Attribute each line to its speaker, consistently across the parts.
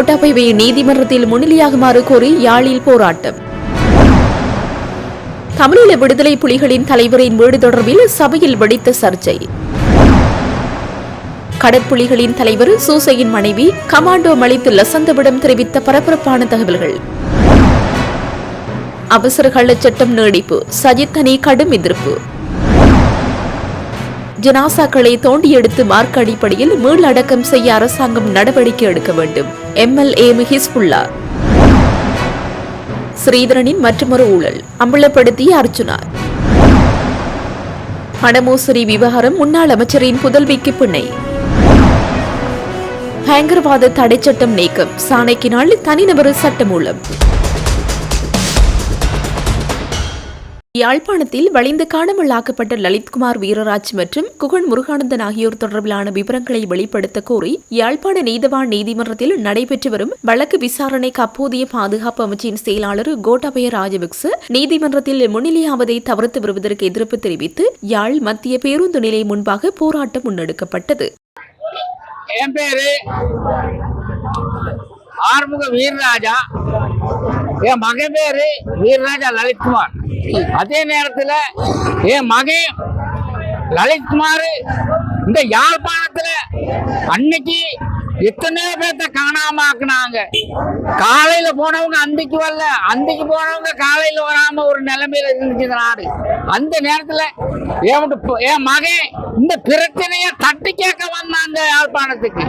Speaker 1: கோட்டாபைவை நீதிமன்றத்தில் முன்னிலையாகுமாறு கோரி யாழில் போராட்டம். தமிழீழ விடுதலை புலிகளின் தலைவரின் வீடு தொடர்பில் சபையில் வெடித்த சர்ச்சை. கடற்புலிகளின் தலைவர் சூசையின் மனைவி கமாண்டோ மலித்து லசந்தவிடம் தெரிவித்த பரபரப்பான தகவல்கள். அவசர சட்டம் நீடிப்பு சஜித் கடும் எதிர்ப்பு. ஜனாசாக்களை தோண்டி எடுத்து மார்க் அடிப்படையில் மீளடக்கம் செய்ய அரசாங்கம் நடவடிக்கை எடுக்க வேண்டும். எம்எல்ஏ ஹிஸ்புல்லா ஸ்ரீதரனின் மற்றொரு ஊழல் அம்பலப்படுத்திய அர்ச்சுனா பணமோசடி விவகாரம் முன்னாள் அமைச்சரின் புதல்விக்கு பிணை பயங்கரவாத தடை சட்டம் நீக்கம் சாணைக்கினால் தனிநபர் சட்டமூலம் யாழ்ப்பாணத்தில் வலிந்து காணாமலாக்கப்பட்ட லலித்குமார் வீரராஜ் மற்றும் குகன் முருகானந்தன் ஆகியோர் தொடர்பிலான விவரங்களை வெளிப்படுத்த கோரி யாழ்ப்பாண நீதவான் நீதிமன்றத்தில் நடைபெற்று வரும் வழக்கு விசாரணைக்கு அப்போதைய பாதுகாப்பு அமைச்சின் செயலாளர் கோட்டாபய ராஜபக்ச நீதிமன்றத்தில் முன்னிலையாவதை தவிர்த்து வருவதற்கு எதிர்ப்பு தெரிவித்து யாழ் மத்திய பேருந்து நிலையம் முன்பாக போராட்டம் முன்னெடுக்கப்பட்டது.
Speaker 2: என் பேரு ஆறுமுக வீரராஜா. என் மகன் பேரு வீரராஜா லலித்குமார். அதே நேரத்தில் என் மகன் லலித்குமார் இந்த யாழ்ப்பாணத்தில் அன்னைக்கு எத்தனையோ பேர்த்த காணாம ஆக்குனாங்க. காலையில போனவங்க அந்திக்கு வரல. அந்திக்கு போனவங்க காலையில வராம ஒரு நிலைமையில இருந்துச்சு இந்த நாடு. அந்த நேரத்துல என் என் மகன் இந்த பிரச்சனைய தட்டி கேட்க வந்தாங்க யாழ்ப்பாணத்துக்கு.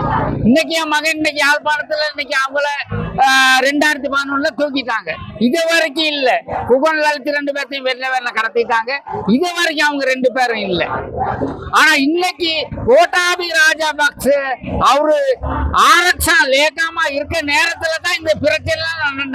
Speaker 2: இன்னைக்கு என் மகன் இன்னைக்கு யாழ்ப்பாணத்துல இன்னைக்கு அவங்கள ரெண்டாயிரத்தி பதினொன்னுல தூக்கிட்டாங்க. இது வரைக்கும் இல்ல. புகன் லலித் ரெண்டு பேர்த்தையும் வெளில வெளில கடத்திட்டாங்க. இது வரைக்கும் அவங்க ரெண்டு பேரும் இல்ல. ஆனா இன்னைக்கு கோட்டாபி ராஜா பக்ஸ் அவரு ஆரக்ஷா லேக்காமா இருக்க நேரத்துல தான் இந்த பிரச்சனை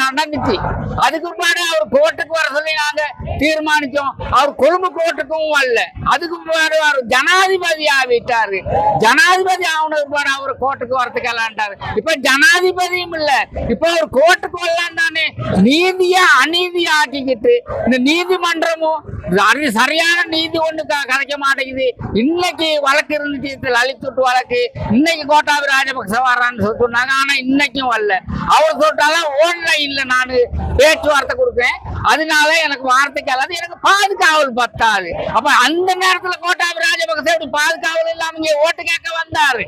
Speaker 2: நடந்துச்சு. அதுக்கு முன்னாடி அவர் கோர்ட்டுக்கு வர சொல்லி நாங்க தீர்மானிச்சோம். அவர் கொழும்பு கோர்ட்டுக்கும் வரல. அதுக்கு முன்னாடி அவர் ஜனாதிபதி ஆகிட்டாரு ஜனா ஜனாதிபதி ஆகணும் பிற்பாடு அவர் கோர்ட்டுக்கு வரத்துக்கு எல்லான்ட்டாரு இப்ப ஜனாதிபதியும் இல்ல. இப்ப ஒரு கோர்ட்டுக்கு வரலாம் தானே நீதிய அநீதி ஆக்கிக்கிட்டு இந்த நீதிமன்றமும் சரியான நீதி ஒண்ணு க- கிடைக்க மாட்டேங்குது. இன்னைக்கு வழக்கு இருந்துச்சு இந்த லலித்துட்டு வழக்கு. இன்னைக்கு கோட்டாபி ராஜபக்ச வர்றான்னு சொல்லி சொன்னாங்க. ஆனா இன்னைக்கும் வரல. அவர் சொல்லிட்டாலும் ஓன்லைன்ல நான் பேச்சுவார்த்தை கொடுக்குறேன். அதனால எனக்கு வார்த்தைக்கு அல்லாது எனக்கு பாதுகாவல் பத்தாது. அப்ப அந்த நேரத்துல கோட்டாபி ராஜபக்ச எப்படி பாதுகாவல் இல்லாம இங்க ஓட்டு கேட்க வந்தாரு?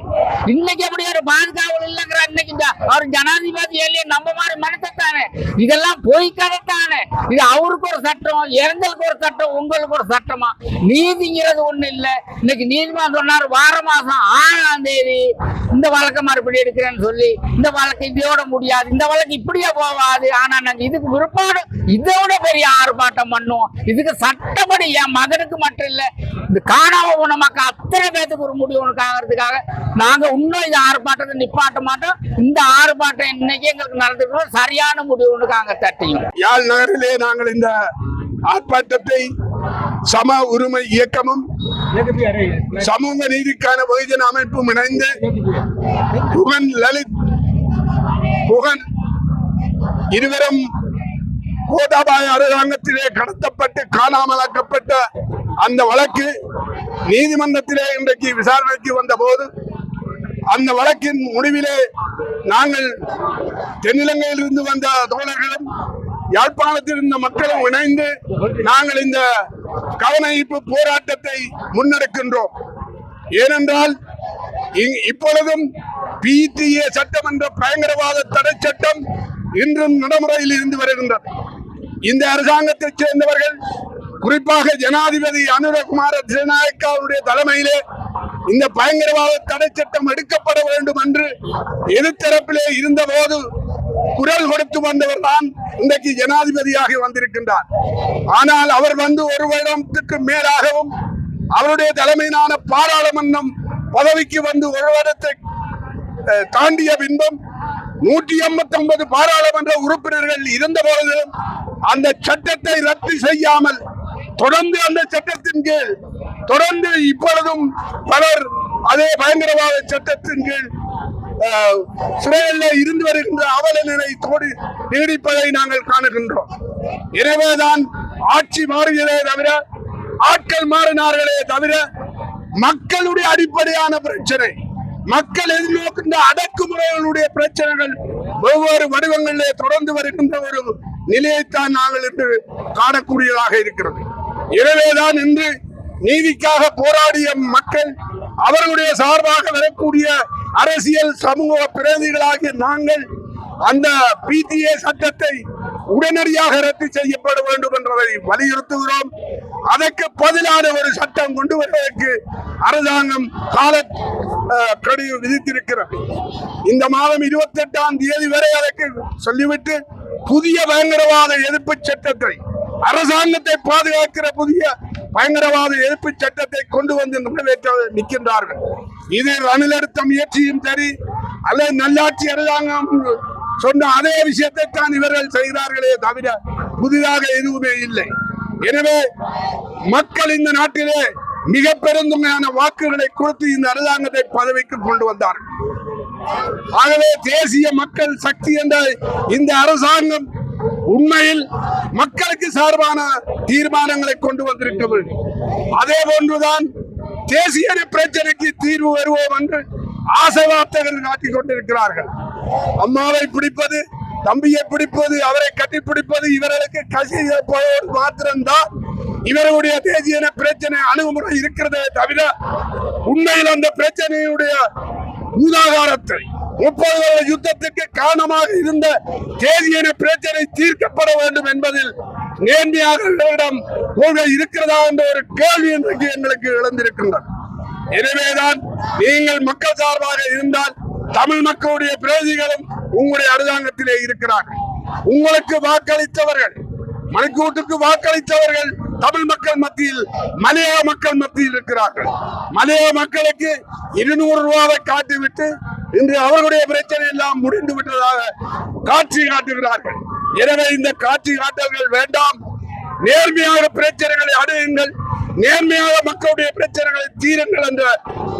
Speaker 2: இன்னைக்கு எப்படி ஒரு பாதுகாவல் இல்லைங்கிற இன்னைக்கு அவர் ஜனாதிபதி இல்லையே நம்ம மாதிரி மனுஷத்தானே இதெல்லாம் பொய் கதை தானே இது அவருக்கு ஒரு சட்டம் இறந்தலுக்கு ஒரு சட்டம் உங்களுக்கு ஒரு சட்டமா? நீதிங்கிறது ஒண்ணு இல்ல. இன்னைக்கு நீதிமன்றம் சொன்னாரு வார மாசம் ஆறாம் தேதி இந்த வழக்கை மறுபடி எடுக்கிறேன்னு சொல்லி இந்த வழக்கு இதோட முடியாது இந்த வழக்கு இப்படியே போகாது. ஆனா நாங்க இதுக்கு விருப்பாடு இதோட பெரிய ஆர்ப்பாட்டம் பண்ணுவோம். இதுக்கு சட்டப்படி என் மகனுக்கு மட்டும் இல்ல இந்த காணாம போன மக்கள் அத்தனை பேத்துக்கு ஒரு முடிவு ஒன்று காங்கிறதுக்காக நாங்க இன்னும் இந்த ஆர்ப்பாட்டத்தை நிப்பாட்ட மாட்டோம். இந்த ஆர்ப்பாட்டம் இன்னைக்கு எங்களுக்கு நடந்துக்கணும். சரியான முடிவு ஒன்று காங்க தட்டியும்
Speaker 3: யாழ் நகரிலே நாங்கள் இந்த ஆர்ப்பாட்டத்தை சம உரிமை இயக்கமும் சமூக நீதிக்கான வெகுஜன அமைப்பும் இணைந்து புகன் லலித் புகன் இருவரும் கோதாபாய அரசாங்கத்திலே கடத்தப்பட்டு காணாமலாக்கப்பட்ட அந்த வழக்கு நீதிமன்றத்திலே இன்றைக்கு விசாரணைக்கு வந்த போது அந்த வழக்கின் முடிவிலே நாங்கள் தென்னிலங்கையில் இருந்து வந்த தோழர்களும் யாழ்ப்பாணத்தில் இருந்த மக்களும் இணைந்து நாங்கள் இந்த கவனிப்பு போராட்டத்தை முன்னெடுக்கின்றோம். ஏனென்றால் இப்பொழுதும் பிடிஏ சட்டம் என்ற பயங்கரவாத தடை சட்டம் இன்றும் நடைமுறையில் இருந்து வருகின்றது. இந்த அரசாங்கத்தைச் சேர்ந்தவர்கள் குறிப்பாக ஜனாதிபதி அனுரகுமார திசநாயக்காவுடைய தலைமையிலே இந்த பயங்கரவாத தடை சட்டம் எடுக்கப்பட வேண்டும் என்று எதிர்த்தரப்பிலே இருந்தபோது குரல் கொடுத்து வந்தவர் தான் இன்றைக்கு ஜனாதிபதியாக வந்திருக்கின்றார். ஆனால் அவர் வந்து ஒரு வருடத்துக்கு மேலாகவும் அவருடைய தலைமையிலான பாராளுமன்றம் பதவிக்கு வந்து ஒரு வருடத்தை தாண்டிய பின்பும் நூற்றி எண்பத்தி ஒன்பது பாராளுமன்ற உறுப்பினர்கள் இருந்த போதிலும் அந்த சட்டத்தை ரத்து செய்யாமல் தொடர்ந்து அந்த சட்டத்தின் கீழ் தொடர்ந்து இப்பொழுதும் பலர் அதே பயங்கரவாத சட்டத்தின் கீழ் சிறையில் இருந்து வருகின்ற அவல நிலை தோடி நீடிப்பதை நாங்கள் காணுகின்றோம். எனவேதான் ஆட்சி மாறுகிறதே தவிர ஆட்கள் மாறினார்களே தவிர மக்களுடைய அடிப்படையான பிரச்சனை மக்கள் எதிர்நோக்கின்ற அடக்குமுறைகளுடைய பிரச்சனைகள் ஒவ்வொரு வடிவங்களிலே தொடர்ந்து வருகின்ற ஒரு நிலையைத்தான் நாங்கள் இன்று காணக்கூடியதாக இருக்கிறது. எனவேதான் இன்று நீதிக்காக போராடிய மக்கள் அவர்களுடைய சார்பாக வரக்கூடிய அரசியல் சமூக பிரதிநிதிகளாகிய நாங்கள் அந்த பிடிஏ சட்டத்தை உடனடியாக ரத்து செய்யப்பட வேண்டும் என்பதை வலியுறுத்துகிறோம். அதற்கு பதிலான ஒரு சட்டம் கொண்டு வருவதற்கு அரசாங்கம் கால கடிவு விதித்திருக்கிறது. இந்த மாதம் இருபத்தி எட்டாம் தேதி வரை அதற்கு சொல்லிவிட்டு புதிய பயங்கரவாத எதிர்ப்பு சட்டத்தை அரசாங்கத்தை பாதுகாக்கிற புதிய பயங்கரவாத எதிர்ப்பு சட்டத்தை கொண்டு வந்து நிறைவேற்ற நிற்கின்றார்கள். இது ரணில் முயற்சியும் சரி அல்லது நல்லாட்சி அரசாங்கம் சொன்ன அதே விஷயத்தை தான் இவர்கள் செய்கிறார்களே தவிர புதிதாக எதுவுமே இல்லை. எனவே மக்கள் இந்த நாட்டிலே மிக பெருந்தொகையான வாக்குகளை கொடுத்து இந்த அரசாங்கத்தை பதவிக்கு கொண்டு வந்தார்கள். ஆகவே தேசிய மக்கள் சக்தி என்ற இந்த அரசாங்கம் உண்மையில் மக்களுக்கு சார்பான தீர்மானங்களை கொண்டு வந்திருக்க வேண்டும் அதே போன்றுதான் தேசிய பிரச்சனைக்கு தீர்வு வருவோம் என்று ஆசை வார்த்தைகள் காட்டிக் கொண்டிருக்கிறார்கள். அம்மாவை பிடிப்பது தம்பியை பிடிப்பது அவரை கட்டி பிடிப்பது இவர்களுக்கு கசி போவது மாத்திரம்தான். இவருடைய தேசிய பிரச்சனை அணுகுமுறை இருக்கிறதே தவிர உண்மையில் அந்த பிரச்சனையுடைய மூதாகாரத்தை முப்பது வருட யுத்தத்திற்கு காரணமாக இருந்த தேசிய பிரச்சனை தீர்க்கப்பட வேண்டும் என்பதில் நேர்மையாக இவரிடம் கொள்கை இருக்கிறதா என்ற ஒரு கேள்வி இன்றைக்கு எங்களுக்கு இழந்திருக்கின்றது எனவேதான் நீங்கள் மக்கள் சார்பாக இருந்தால் தமிழ் மக்களுடைய பிரதிகளும் உங்களுடைய அரசாங்கத்திலே இருக்கிறார்கள். உங்களுக்கு வாக்களித்தவர்கள் மணிக்கூட்டுக்கு வாக்களித்தவர்கள் தமிழ் மக்கள் மத்தியில் மலையாள மக்கள் மத்தியில் இருக்கிறார்கள். மலையாள மக்களுக்கு இருநூறு ரூபாவை காட்டிவிட்டு இன்று அவர்களுடைய பிரச்சனை எல்லாம் முடிந்து விட்டதாக காட்சி காட்டுகிறார்கள். எனவே இந்த காட்சி காட்டல்கள் வேண்டாம். நேர்மையாக பிரச்சனைகளை அடையுங்கள் நேர்மையாக மக்களுடைய பிரச்சனைகளை தீருங்கள் என்ற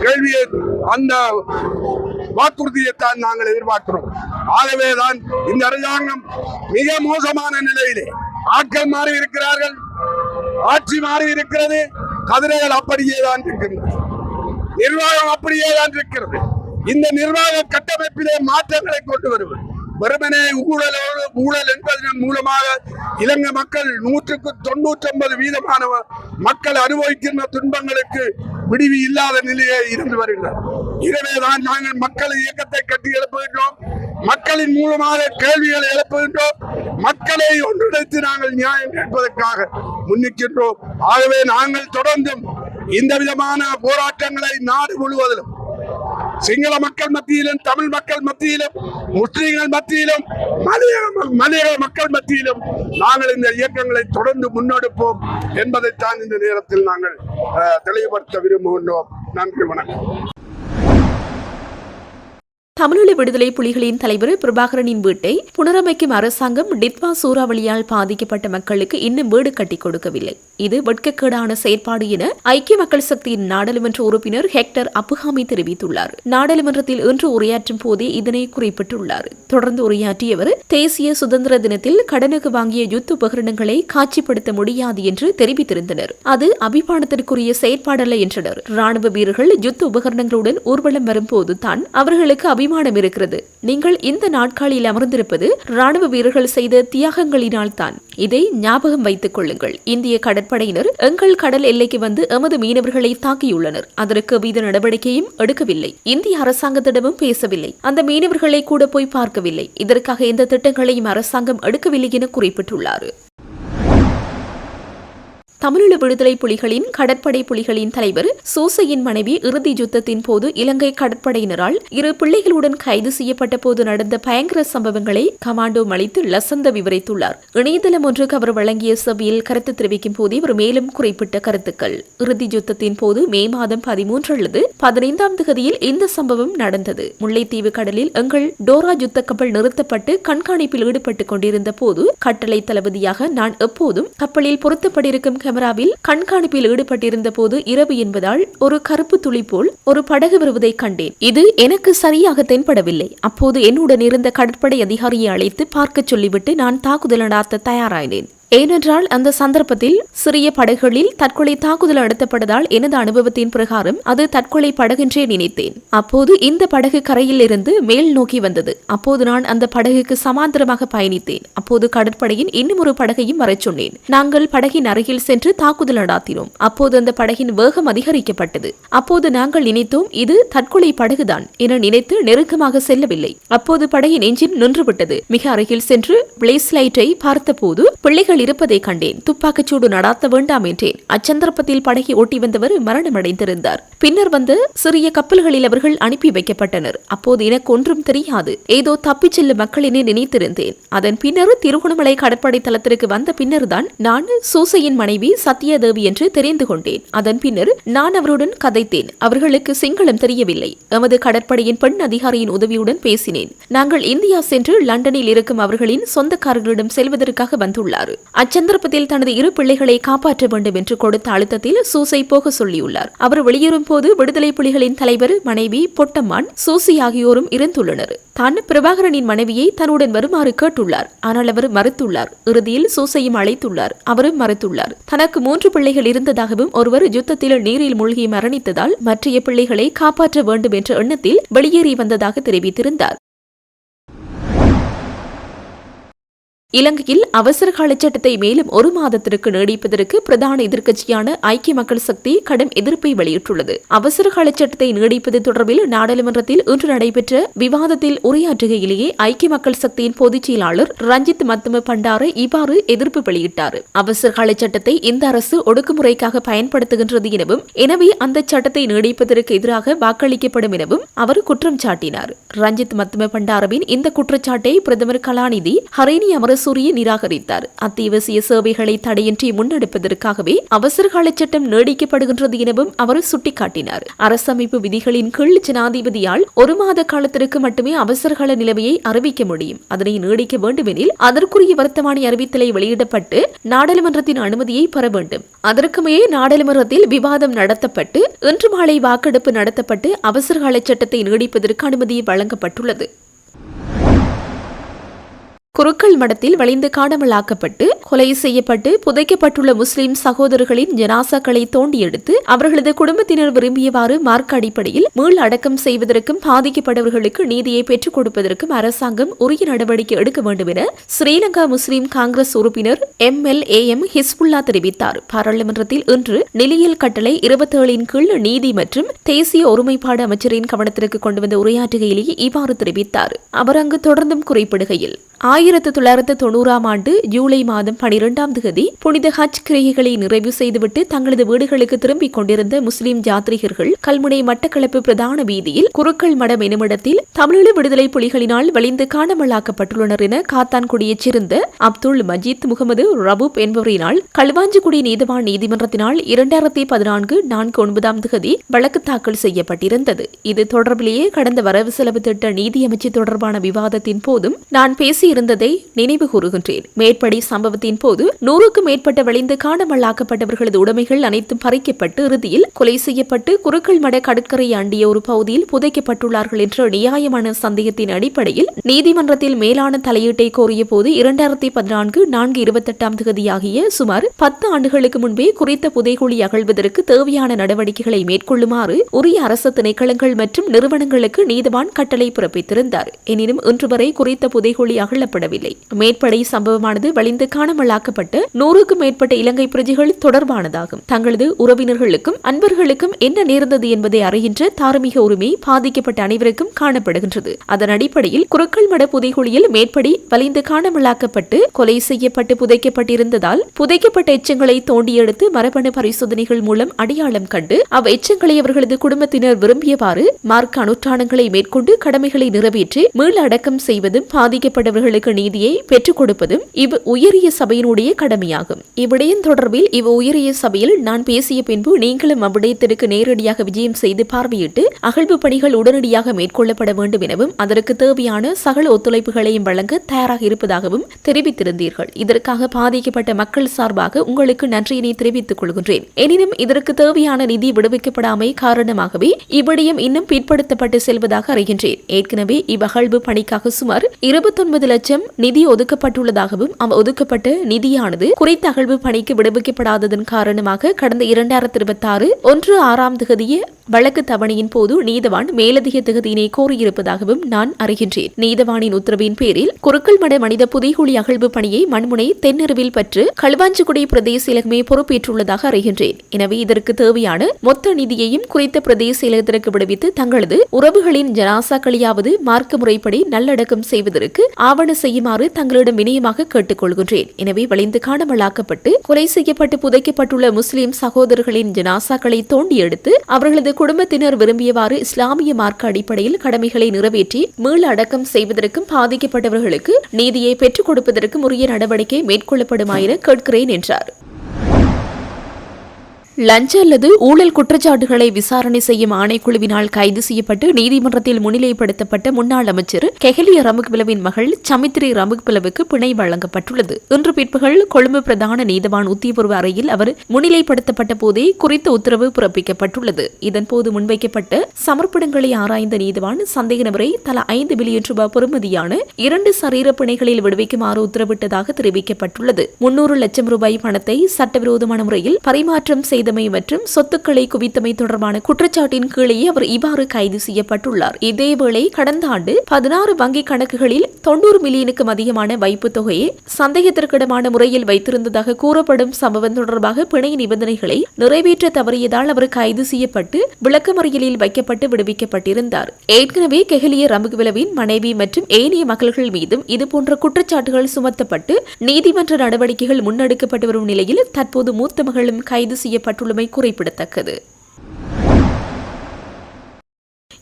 Speaker 3: கேள்வியை அந்த வாக்குறுதியைத்தான் நாங்கள் எதிர்பார்க்கிறோம். ஆகவேதான் இந்த அரசாங்கம் மிக மோசமான நிலையிலே ஆட்கள் மாறி இருக்கிறார்கள் ஆட்சி மாறி இருக்கிறது கதிரைகள் அப்படியே தான் இருக்கின்றன. நிர்வாகம் அப்படியே தான் இருக்கிறது. இந்த நிர்வாக கட்டமைப்பிலே மாற்றங்களை கொண்டு வருவது. வெறுமனே ஊழலோடு ஊழல் என்பதன் மூலமாக இலங்கை மக்கள் நூற்றுக்கு தொண்ணூற்றி ஒன்பது வீதமான மக்கள் அனுபவிக்கின்ற துன்பங்களுக்கு விடிவு இல்லாத நிலையே இருந்து வருகிறார் எனவேதான் நாங்கள் மக்கள் இயக்கத்தை கட்டி எழுப்புகின்றோம். மக்களின் மூலமாக கேள்விகளை எழுப்புகின்றோம். மக்களை ஒன்றிணைத்து நாங்கள் நியாயம் கேட்பதற்காக முன்னிக்கின்றோம். ஆகவே நாங்கள் தொடர்ந்தும் இந்த விதமான போராட்டங்களை நாடு முழுவதிலும் சிங்கள மக்கள் மத்தியிலும் தமிழ் மக்கள் மத்தியிலும் முஸ்லீம்கள் மத்தியிலும் மலையக மலையக மக்கள் மத்தியிலும் நாங்கள் இந்த இயக்கங்களை தொடர்ந்து முன்னெடுப்போம் என்பதைத்தான் இந்த நேரத்தில் நாங்கள் தெளிவுபடுத்த விரும்புகின்றோம். நன்றி வணக்கம்.
Speaker 1: தமிழீழ விடுதலை புலிகளின் தலைவர் பிரபாகரனின் வீட்டை புனரமைக்கும் அரசாங்கம் டிட்வா சூறாவளியால் பாதிக்கப்பட்ட மக்களுக்கு இன்னும் வீடு கட்டி கொடுக்கவில்லை. இது வெட்கக்கேடான செயற்பாடு என ஐக்கிய மக்கள் சக்தியின் நாடாளுமன்ற உறுப்பினர் ஹெக்டர் அப்புகாமி தெரிவித்துள்ளார். நாடாளுமன்றத்தில் இன்று உரையாற்றும் போதே இதனை குறிப்பிட்டுள்ளார். தொடர்ந்து உரையாற்றியவர் தேசிய சுதந்திர தினத்தில் கடனுக்கு வாங்கிய யுத்த உபகரணங்களை காட்சிப்படுத்த முடியாது என்று தெரிவித்திருந்தனர். அது அபிமானத்திற்குரிய செயற்பாடல்ல என்றனர். ராணுவ வீரர்கள் யுத்த உபகரணங்களுடன் ஊர்வலம் வரும்போது தான் அவர்களுக்கு பரிமாணம் இருக்கிறது. நீங்கள் இந்த நாட்காலியில் அமர்ந்திருப்பது ராணுவ வீரர்கள் செய்த தியாகங்களினால் தான் இதை ஞாபகம் வைத்துக் கொள்ளுங்கள். இந்திய கடற்படையினர் எங்கள் கடல் எல்லைக்கு வந்து எமது மீனவர்களை தாக்கியுள்ளனர். அதற்கு வீத நடவடிக்கையும் எடுக்கவில்லை. இந்திய அரசாங்கத்திடமும் பேசவில்லை. அந்த மீனவர்களை கூட போய் பார்க்கவில்லை. இதற்காக எந்த திட்டங்களையும் அரசாங்கம் எடுக்கவில்லை என குறிப்பிட்டுள்ளார். தமிழீழ விடுதலை புலிகளின் கடற்படை புலிகளின் தலைவர் சூசையின் மனைவி இறுதி யுத்தத்தின் போது இலங்கை கடற்படையினரால் இரு பிள்ளைகளுடன் கைது செய்யப்பட்ட போது நடந்த பயங்கர சம்பவங்களை கமாண்டோ அளித்து லசந்த விவரித்துள்ளார். இணையதளம் ஒன்றுக்கு அவர் வழங்கிய சபையில் கருத்து தெரிவிக்கும் போதே இவர் மேலும் குறிப்பிட்ட கருத்துக்கள். இறுதி யுத்தத்தின் போது மே மாதம் பதிமூன்று அல்லது பதினைந்தாம் தேதியில் இந்த சம்பவம் நடந்தது. முல்லைத்தீவு கடலில் எங்கள் டோரா யுத்த கப்பல் நிறுத்தப்பட்டு கண்காணிப்பில் ஈடுபட்டுக் கொண்டிருந்த போது கட்டளை தளபதியாக நான் எப்போதும் கப்பலில் பொருத்தப்பட்டிருக்கும் கேமராவில் கண்காணிப்பில் ஈடுபட்டிருந்த போது இரவு என்பதால் ஒரு கருப்பு துளி போல் ஒரு படகு வருவதை கண்டேன். இது எனக்கு சரியாக தென்படவில்லை. அப்போது என்னுடன் இருந்த கடற்படை அதிகாரியை அழைத்து பார்க்கச் சொல்லிவிட்டு நான் தாக்குதல் நடாத்த தயாராயினேன். ஏனென்றால் அந்த சந்தர்ப்பத்தில் சிறிய படகுகளில் தற்கொலை தாக்குதல் நடத்தப்பட்டதால் எனது அனுபவத்தின் பிரகாரம் அது தற்கொலை படகென்றே நினைத்தேன். அப்போது இந்த படகு கரையில் இருந்து மேல் நோக்கி வந்தது. அப்போது நான் அந்த படகுக்கு சமாந்தரமாக பயணித்தேன். அப்போது கடற்படையின் இன்னும் ஒரு படகையும் வரச் சொன்னேன். நாங்கள் படகின் அருகில் சென்று தாக்குதல் நடாத்தினோம். அப்போது அந்த படகின் வேகம் அதிகரிக்கப்பட்டது. அப்போது நாங்கள் நினைத்தோம் இது தற்கொலை படகுதான் என நினைத்து நெருக்கமாக செல்லவில்லை. அப்போது படகின் எஞ்சின் நின்றுவிட்டது. மிக அருகில் சென்று பிளேஸ் லைட்டை பார்த்தபோது பிள்ளைகள் இருப்பதை கண்டேன். துப்பாக்கிச்சூடு நடாத்த வேண்டாம் என்றேன். அச்சந்தர்ப்பத்தில் படகை ஓட்டி வந்தவர் மரணமடைந்திருந்தார். பின்னர் வந்து சிறிய கப்பல்களில் அவர்கள் அனுப்பி வைக்கப்பட்டனர். அப்போது எனக்கு ஒன்றும் தெரியாது. ஏதோ தப்பிச் செல்லும் மக்கள் என நினைத்திருந்தேன். அதன் பின்னர் திருகோணமலை கடற்படை தளத்திற்கு வந்த பின்னர்தான் நான் சூசையின் மனைவி சத்யதேவி என்று தெரிந்து கொண்டேன். அதன் பின்னர் நான் அவருடன் கதைத்தேன். அவர்களுக்கு சிங்களம் தெரியவில்லை. எமது கடற்படையின் பெண் அதிகாரியின் உதவியுடன் பேசினேன். நாங்கள் இந்தியா சென்று லண்டனில் இருக்கும் அவர்களின் சொந்தக்காரர்களிடம் செல்வதற்காக வந்துள்ளார் அச்சந்தர்ப்பத்தில் தனது இரு பிள்ளைகளை காப்பாற்ற வேண்டும் என்று கொடுத்த அழுத்தத்தில் சூசை போக சொல்லியுள்ளார். அவர் வெளியேறும் போது விடுதலை புலிகளின் தலைவர் மனைவி பொட்டம்மான் சூசி ஆகியோரும் இருந்துள்ளனர் தான் பிரபாகரனின் மனைவியை தன்னுடன் வருமாறு கேட்டுள்ளார். ஆனால் அவர் மறுத்துள்ளார். இறுதியில் சூசையும் அழைத்துள்ளார். அவரும் மறுத்துள்ளார். தனக்கு மூன்று பிள்ளைகள் இருந்ததாகவும் ஒருவர் யுத்தத்தில் நீரில் மூழ்கி மரணித்ததால் மற்றைய பிள்ளைகளை காப்பாற்ற வேண்டும் என்ற எண்ணத்தில் வெளியேறி வந்ததாக தெரிவித்திருந்தார். இலங்கையில் அவசர கால சட்டத்தை மேலும் ஒரு மாதத்திற்கு நீடிப்பதற்கு பிரதான எதிர்க்கட்சியான ஐக்கிய மக்கள் சக்தி கடும் எதிர்ப்பை வெளியிட்டுள்ளது. அவசர கால சட்டத்தை நீடிப்பது தொடர்பில் நாடாளுமன்றத்தில் இன்று நடைபெற்ற விவாதத்தில் உரையாற்றுகையிலேயே ஐக்கிய மக்கள் சக்தியின் பொதுச் செயலாளர் ரஞ்சித் மத்தும பண்டார இவ்வாறு எதிர்ப்பு வெளியிட்டார். அவசர கால சட்டத்தை இந்த அரசு ஒடுக்குமுறைக்காக பயன்படுத்துகின்றது எனவும் எனவே அந்த சட்டத்தை நீடிப்பதற்கு எதிராக வாக்களிக்கப்படும் எனவும் அவர் குற்றம் சாட்டினார். ரஞ்சித் மத்தும பண்டாரவின் இந்த குற்றச்சாட்டை பிரதமர் கலாநிதி ஹரேனி அமரசூரிய நிராகரித்தார். அத்தியாவசிய சேவைகளை தடையின்றி முன்னெடுப்பதற்காகவே அவசரகால சட்டம் நீடிக்கப்படுகின்றது எனவும் அவர் சுட்டிக்காட்டினார். அரசமைப்பு விதிகளின் கீழ் ஜனாதிபதியால் ஒரு மாத காலத்திற்கு மட்டுமே அவசரகால நிலைமையை அறிவிக்க முடியும். அதனை நீடிக்க வேண்டுமெனில் அதற்குரிய வர்த்தமானி அறிவித்தலை வெளியிடப்பட்டு நாடாளுமன்றத்தின் அனுமதியை பெற வேண்டும். அதற்குமே நாடாளுமன்றத்தில் விவாதம் நடத்தப்பட்டு இன்று மாலை வாக்கெடுப்பு நடத்தப்பட்டு அவசரகால சட்டத்தை நீடிப்பதற்கு அனுமதி வழங்கப்பட்டுள்ளது. குருக்கள் மடத்தில் வளைந்து காணாமலாக்கப்பட்டு கொலை செய்யப்பட்டு புதைக்கப்பட்டுள்ள முஸ்லிம் சகோதரர்களின் ஜனாசாக்களை தோண்டி எடுத்து அவர்களது குடும்பத்தினர் விரும்பியவாறு மார்க் அடிப்படையில் மீள் அடக்கம் செய்வதற்கும் பாதிக்கப்பட்டவர்களுக்கு நீதியை பெற்றுக் கொடுப்பதற்கும் அரசாங்கம் உரிய நடவடிக்கை எடுக்க வேண்டும் என ஸ்ரீலங்கா முஸ்லிம் காங்கிரஸ் உறுப்பினர் M L A M Hizbullah தெரிவித்தார். பாராளுமன்றத்தில் இன்று நிலையில் கட்டளை இருபத்தேழின் கீழ் நீதி மற்றும் தேசிய ஒருமைப்பாடு அமைச்சரின் கவனத்திற்கு கொண்டு வந்த உரையாற்றுகையிலேயே இவ்வாறு தெரிவித்தார். அவர் அங்கு தொடர்ந்தும் குறிப்பிடுகையில் ஆயிரத்து தொள்ளாயிரத்து தொண்ணூறாம் ஆண்டு ஜூலை மாதம் பனிரெண்டாம் தேதி புனித ஹஜ் கிரியைகளை நிறைவு செய்துவிட்டு தங்களது வீடுகளுக்கு திரும்பிக் கொண்டிருந்த முஸ்லிம் ஜாத்ரிகர்கள் கல்முனை மட்டக்களப்பு பிரதான வீதியில் குருக்கள் மடம் எனுமிடத்தில் தமிழீழ விடுதலை புலிகளினால் வலிந்து காணாமலாக்கப்பட்டுள்ளனர் என காத்தான்குடியைச் சேர்ந்த அப்துல் மஜீத் முகமது ரபூப் என்பவரினால் களுவாஞ்சிக்குடி நீதிவான் நீதிமன்றத்தினால் இரண்டாயிரத்தி பதினான்கு நான்கு ஒன்பதாம் தேதி வழக்கு தாக்கல் செய்யப்பட்டிருந்தது. இது தொடர்பிலேயே கடந்த வரவு செலவு திட்ட நீதியமைச்சு தொடர்பான விவாதத்தின் போதும் நான் பேசியிருந்த இருந்ததை நினைவு கூறுகின்றேன். மேற்படி சம்பவத்தின் போது நூறுக்கும் மேற்பட்ட வலிந்து காணாமலாக்கப்பட்டவர்களது உடைமைகள் அனைத்தும் பறிக்கப்பட்டு இறுதியில் கொலை செய்யப்பட்டு குருக்கள் மட கடற்கரை அண்டிய ஒரு பகுதியில் புதைக்கப்பட்டுள்ளார்கள் என்ற நியாயமான சந்தேகத்தின் அடிப்படையில் நீதிமன்றத்தில் மேலான தலையீட்டை கோரிய போது இரண்டாயிரத்தி பதினான்கு நான்கு இருபத்தெட்டாம் தேதியாகிய சுமார் பத்து ஆண்டுகளுக்கு முன்பே குறித்த புதைகுழி அகழ்வதற்கு தேவையான நடவடிக்கைகளை மேற்கொள்ளுமாறு உரிய அரசு திணைக்களங்கள் மற்றும் நிறுவனங்களுக்கு நீதிவான் கட்டளை பிறப்பித்திருந்தார். எனினும் இன்று வரை குறித்த புதைகுழி காணப்படவில்லை. மேற்படை சம்பவமானது வலிந்து காணாமலாக்கப்பட்டு நூறுக்கும் மேற்பட்ட இலங்கை பிரஜைகள் தொடர்பானதாகும். தங்களது உறவினர்களுக்கும் அன்பர்களுக்கும் என்ன நேர்ந்தது என்பதை அறிகின்ற தார்மீக உரிமை பாதிக்கப்பட்ட அனைவருக்கும் காணப்படுகின்றது. அதன் அடிப்படையில் குருக்கள் மட புதைகுழியில் மேற்படி வலிந்து காணாமலாக்கப்பட்டு கொலை செய்யப்பட்டு புதைக்கப்பட்டிருந்ததால் புதைக்கப்பட்ட எச்சங்களை தோண்டி எடுத்து மரபணு பரிசோதனைகள் மூலம் அடையாளம் கண்டு அவ் எச்சங்களை அவர்களது குடும்பத்தினர் விரும்பியவாறு மார்க்க அனுஷ்டானங்களை மேற்கொண்டு கடமைகளை நிறைவேற்றி மீள அடக்கம் செய்வதும் பாதிக்கப்பட்டவர்களுக்கு மக்களுக்கு நீதியை பெற்றுக் கொடுப்பதும் இவ் உயரிய சபையினுடைய கடமையாகும். இவ்விடயம் தொடர்பில் இவ் உயரிய சபையில் நான் பேசிய பின்பு நீங்களும் அவ்விடயத்திற்கு நேரடியாக விஜயம் செய்து பார்வையிட்டு அகழ்வு பணிகள் உடனடியாக மேற்கொள்ளப்பட வேண்டும் எனவும் அதற்கு தேவையான சகல ஒத்துழைப்புகளையும் வழங்க தயாராக இருப்பதாகவும் தெரிவித்திருந்தீர்கள். இதற்காக பாதிக்கப்பட்ட மக்கள் சார்பாக உங்களுக்கு நன்றியினை தெரிவித்துக் கொள்கின்றேன். எனினும் இதற்கு தேவையான நிதி விடுவிக்கப்படாமை காரணமாகவே இவ்விடயம் இன்னும் பிற்படுத்தப்பட்டு செல்வதாக அறிகின்றேன். ஏற்கனவே இவ்வகழ்வு பணிக்காக சுமார் இருபத்தொன்பது லட்சம் லட்சம் நிதி ஒதுக்கப்பட்டுள்ளதாகவும் அவ் ஒதுக்கப்பட்ட நிதியானது குறைத்த அகழ்வு பணிக்கு விடுவிக்கப்படாததன் காரணமாக கடந்த இரண்டாயிரத்தி இருபத்தி ஆறு ஒன்று ஆறாம் திகதிய வழக்கு தவணையின் போது நீதவான் மேலதிக தகுதியினை கோரியிருப்பதாகவும் நான் அறிகின்றேன். நீதவானின் உத்தரவின் பேரில் குறுக்கல்மட மனித புதைகுழி அகழ்வு பணியை மண்முனை தென்னருவில் பற்று களுவாஞ்சிக்குடி பிரதேச இலகமே பொறுப்பேற்றுள்ளதாக அறிகின்றேன். எனவே இதற்கு தேவையான மொத்த நிதியையும் குறித்த பிரதேச இலகத்திற்கு விடுவித்து தங்களது உறவுகளின் ஜனாசாக்களையாவது மார்க்க முறைப்படி நல்லடக்கம் செய்வதற்கு ஆவண செய்யுமாறு தங்களிடம் வினயமாக கேட்டுக்கொள்கின்றேன். எனவே வளைந்து காணாமலாக்கப்பட்டு கொலை செய்யப்பட்டு புதைக்கப்பட்டுள்ள முஸ்லிம் சகோதரர்களின் ஜனாசாக்களை தோண்டி எடுத்து அவர்களது குடும்பத்தினர் விரும்பியவாறு இஸ்லாமிய மார்க்க அடிப்படையில் கடமைகளை நிறைவேற்றி மீள அடக்கம் செய்வதற்கும் பாதிக்கப்பட்டவர்களுக்கு நீதியை பெற்றுக் கொடுப்பதற்கும் உரிய நடவடிக்கை மேற்கொள்ளப்படுமாயின கேட்கிறேன் என்றார். லஞ்ச அல்லது ஊழல் குற்றச்சாட்டுகளை விசாரணை செய்யும் ஆணைக்குழுவினால் கைது செய்யப்பட்டு நீதிமன்றத்தில் முன்னிலைப்படுத்தப்பட்ட முன்னாள் அமைச்சர் கெஹலிய ரமுக்பிலவின் மகள் சமித்ரி ரமுக்பிலவுக்கு பிணை வழங்கப்பட்டுள்ளது. இன்று பிற்பகல் கொழும்பு பிரதான நீதவான் உத்தியபூர்வ அறையில் அவர் முன்னிலைப்படுத்தப்பட்ட போதே குறித்த உத்தரவு பிறப்பிக்கப்பட்டுள்ளது. இதன்போது முன்வைக்கப்பட்ட சமர்ப்பணங்களை ஆராய்ந்த நீதவான் சந்தேக நபரை தலா ஐந்து பில்லியன் ரூபாய் பெறுமதியான இரண்டு சரீர பிணைகளில் விடுவிக்குமாறு உத்தரவிட்டதாக தெரிவிக்கப்பட்டுள்ளது. முன்னூறு லட்சம் ரூபாய் பணத்தை சட்டவிரோதமான முறையில் பரிமாற்றம் செய்தமை மற்றும் சொத்துக்களை குவித்தமை தொடர்பான குற்றச்சாட்டின் கீழே அவர் இவ்வாறு கைது செய்யப்பட்டுள்ளார். இதேவேளை கடந்த ஆண்டு பதினாறு வங்கிக் கணக்குகளில் தொன்னூறு மில்லியனுக்கும் அதிகமான வைப்பு தொகையை சந்தேகத்திற்கிடமான முறையில் வைத்திருந்ததாக கூறப்படும் சம்பவம் தொடர்பாக பிணை நிபந்தனைகளை நிறைவேற்ற தவறியதால் அவர் கைது செய்யப்பட்டு விளக்கமறியலில் வைக்கப்பட்டு விடுவிக்கப்பட்டிருந்தார். ஏற்கனவே கெஹலிய ரமுகுவிலவின் மனைவி மற்றும் ஏனைய மகள்கள் மீதும் இதுபோன்ற குற்றச்சாட்டுகள் சுமத்தப்பட்டு நீதிமன்ற நடவடிக்கைகள் முன்னெடுக்கப்பட்டு வரும் நிலையில் தற்போது மூத்த மகளும் கைது செய்யப்பட்டு செய்யப்பட்டுள்ளமை குறிப்பிடத்தக்கது.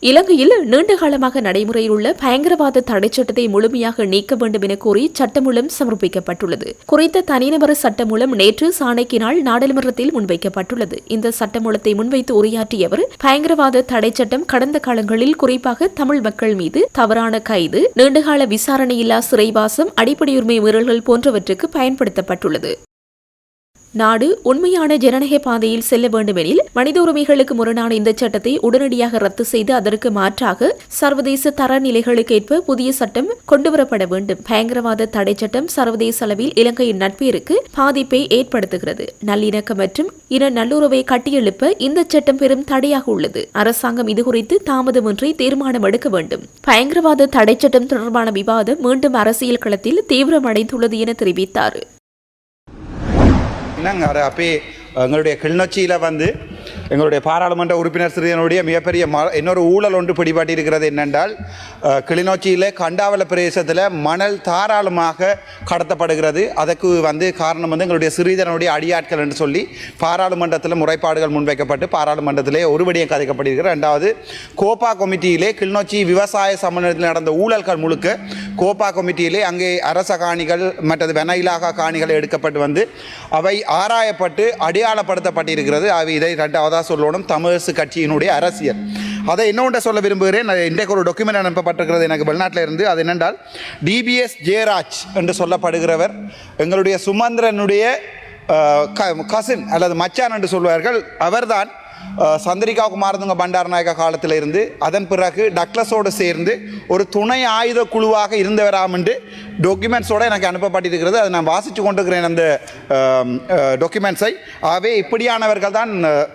Speaker 1: இலங்கையில் நீண்ட காலமாக நடைமுறையில் உள்ள பயங்கரவாத தடைச் சட்டத்தை முழுமையாக நீக்க வேண்டும் என கூறி சட்டமூலம் சமர்ப்பிக்கப்பட்டுள்ளது. குறித்த தனிநபர் சட்டமூலம் நேற்று சாணைக்கினால் நாடாளுமன்றத்தில் முன்வைக்கப்பட்டுள்ளது. இந்த சட்டமூலத்தை முன்வைத்து உரையாற்றிய அவர் பயங்கரவாத தடை சட்டம் கடந்த காலங்களில் குறிப்பாக தமிழ் மக்கள் மீது தவறான கைது நீண்டகால விசாரணையில்லா சிறைவாசம் அடிப்படை உரிமை மீறல்கள் போன்றவற்றுக்கு பயன்படுத்தப்பட்டுள்ளது. நாடு உண்மையான ஜனநாயக பாதையில் செல்ல வேண்டுமெனில் மனித உரிமைகளுக்கு முரணான இந்த சட்டத்தை உடனடியாக ரத்து செய்து அதற்கு மாற்றாக சர்வதேச தரநிலைகளுக்கேற்ப புதிய சட்டம் கொண்டுவரப்பட வேண்டும். பயங்கரவாத தடை சட்டம் சர்வதேச அளவில் இலங்கையின் நட்பிற்கு பாதிப்பை ஏற்படுத்துகிறது. நல்லிணக்கம் மற்றும் இன நல்லுறவை கட்டியெழுப்ப இந்த சட்டம் பெரும் தடையாக உள்ளது. அரசாங்கம் இதுகுறித்து தாமதமின்றி தீர்மானம் எடுக்க வேண்டும். பயங்கரவாத தடை சட்டம் தொடர்பான விவாதம் மீண்டும் அரசியல் களத்தில் தீவிரமடைந்துள்ளது என தெரிவித்தார்.
Speaker 4: என்னங்க அது அப்பே எங்களுடைய கிளிநொச்சியில் வந்து எங்களுடைய பாராளுமன்ற உறுப்பினர் சிறியனுடைய மிகப்பெரிய ம இன்னொரு ஊழல் ஒன்று பிடிபாட்டி இருக்கிறது என்னென்றால் கிளிநொச்சியில் கண்டாவல பிரதேசத்தில் மணல் தாராளமாக கடத்தப்படுகிறது. அதற்கு வந்து காரணம் வந்து எங்களுடைய சிறிதனுடைய அடியாட்கள் என்று சொல்லி பாராளுமன்றத்தில் முறைப்பாடுகள் முன்வைக்கப்பட்டு பாராளுமன்றத்திலே ஒருபடியும் கதைக்கப்படுகிறது. ரெண்டாவது கோப்பா கமிட்டியிலே கிளிநொச்சி விவசாய சம்மேளனத்தில் நடந்த ஊழல்கள் முழுக்க கோப்பா கமிட்டியிலே அங்கே அரச காணிகள் மற்றது வெனையிலாக காணிகள் எடுக்கப்பட்டு வந்து அவை ஆராயப்பட்டு அடையாளப்படுத்தப்பட்டிருக்கிறது. அவை இதை ரெண்டாவதாக சொல்லணும் தமிழரசு கட்சியினுடைய அரசியல். அதை இன்னொன்று சொல்ல விரும்புகிறேன். நான் இன்றைக்கு ஒரு டாக்குமெண்ட் அனுப்பப்பட்டிருக்கிறது எனக்கு வெளிநாட்டில் இருந்து அது என்னென்றால் டிபிஎஸ் ஜெயராஜ் என்று சொல்லப்படுகிறவர் எங்களுடைய சுமந்திரனுடைய கசின் அல்லது மச்சான் என்று சொல்வார்கள். அவர்தான் சந்திரிகா குமாரதுங்க பண்டாரநாயக காலத்தில் இருந்து அதன் பிறகு டக்ளஸோடு சேர்ந்து ஒரு துணை ஆயுத குழுவாக இருந்தவராம் என்று டாக்குமெண்ட்ஸோடு எனக்கு அனுப்பப்பட்டிருக்கிறது. அதை நான் வாசித்து கொண்டிருக்கிறேன் அந்த டாக்குமெண்ட்ஸை ஆகவே இப்படியானவர்கள் தான்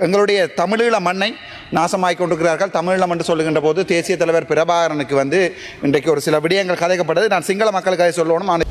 Speaker 4: எங்களுடைய தமிழீழ மண்ணை நாசமாய் கொண்டிருக்கிறார்கள். தமிழீழம் என்று சொல்லுகின்ற போது தேசிய தலைவர் பிரபாகரனுக்கு வந்து இன்றைக்கு ஒரு சில விடயங்கள் கதைக்கப்பட்டது. நான் சிங்கள மக்களுக்காக சொல்லணும். ஆனால்